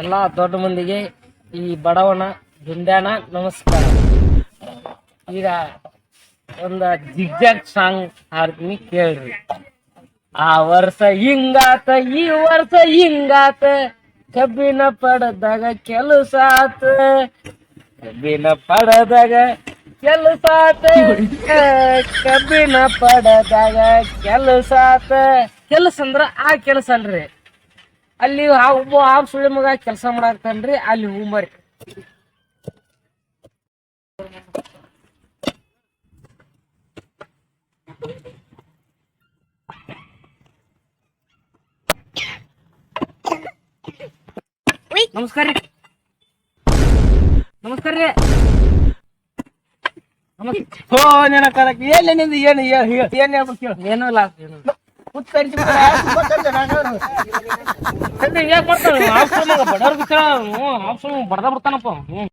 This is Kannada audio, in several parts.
ಎಲ್ಲ ದೊಡ್ಡ ಮಂದಿಗೆ ಈ ಬಡವನ ದುಂಡ್ಯಾನ ನಮಸ್ಕಾರ. ಈಗ ಒಂದು ಜಿಗ್ಜಾಗ್ ಸಾಂಗ್ ಹಾಡ್ತೀನಿ ಕೇಳ್ರಿ. ಆ ವರ್ಷ ಹಿಂಗಾತ, ಈ ವರ್ಷ ಹಿಂಗಾತ, ಕಬ್ಬಿನ ಪಡದಾಗ ಕೆಲಸ ಆತ. ಕಬ್ಬಿನ ಪಡದಾಗ ಕೆಲಸ ಆತ. ಕಬ್ಬಿನ ಪಡದಾಗ ಕೆಲಸ ಆತ. ಕೆಲಸ ಅಂದ್ರ ಆ ಕೆಲಸ ಅಲ್ರಿ. ಅಲ್ಲಿ ಒಬ್ಬ ಆ ಸುಳಿ ಮಗ ಕೆಲಸ ಮಾಡಾಕ್ತಾನ್ರಿ ಅಲ್ಲಿ ಹೂಮರಿ ನಮಸ್ಕಾರ ರೀ. ನಮಸ್ಕಾರ ರೀ. ಹೋ ನೆನಕದಕ್ ಎಲ್ಲಿ ಏನು ಏನು ಏನ್ ಏನು ಏನು ಏನೂ ಏನು. ಉತ್ತರಿಸಿ ಬಡ್ದ ಬಿಡ್ತಾನಪ್ಪ ಹ್ಞೂ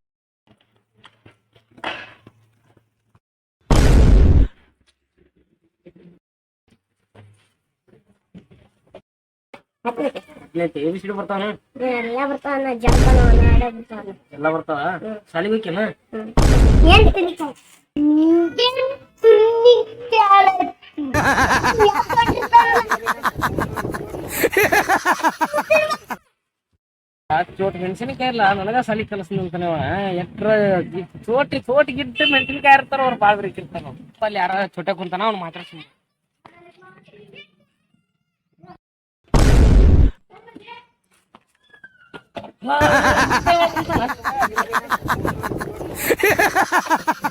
ಎ ಬಿ ಸಿ ಡಿ ಬರ್ತಾವ ಎಲ್ಲ ಬರ್ತಾನ ಜಂಪನ ನಾಡ ಬರ್ತಾನ. ಎಲ್ಲ ಬರ್ತಾವ? ಶಾಲಿಗೆ ಹೋಗ್ಯನ? ಏನ್ ತಿನ್ನಿ ಆ ಚೋಟ್ ಮೆಣಸಿನಕಾಯಿ ಇಲ್ಲ ನನಗ ಸಾಲಿ ಅವ. ಎಟ್ರ ಚೋಟಿ ಚೋಟಿ ಗಿಟ್ಟ ಮೆಣಸಿನಕಾಯಿ ಇರ್ತಾರ ಅವ್ರು ಬಾಳ್ ಇರ್ತಾರ ಅಲ್ಲಿ ಯಾರ ಚೋಟ ಕುಂತಾನ ಅವ್ನು ಮಾತಾಡ್ಸಿ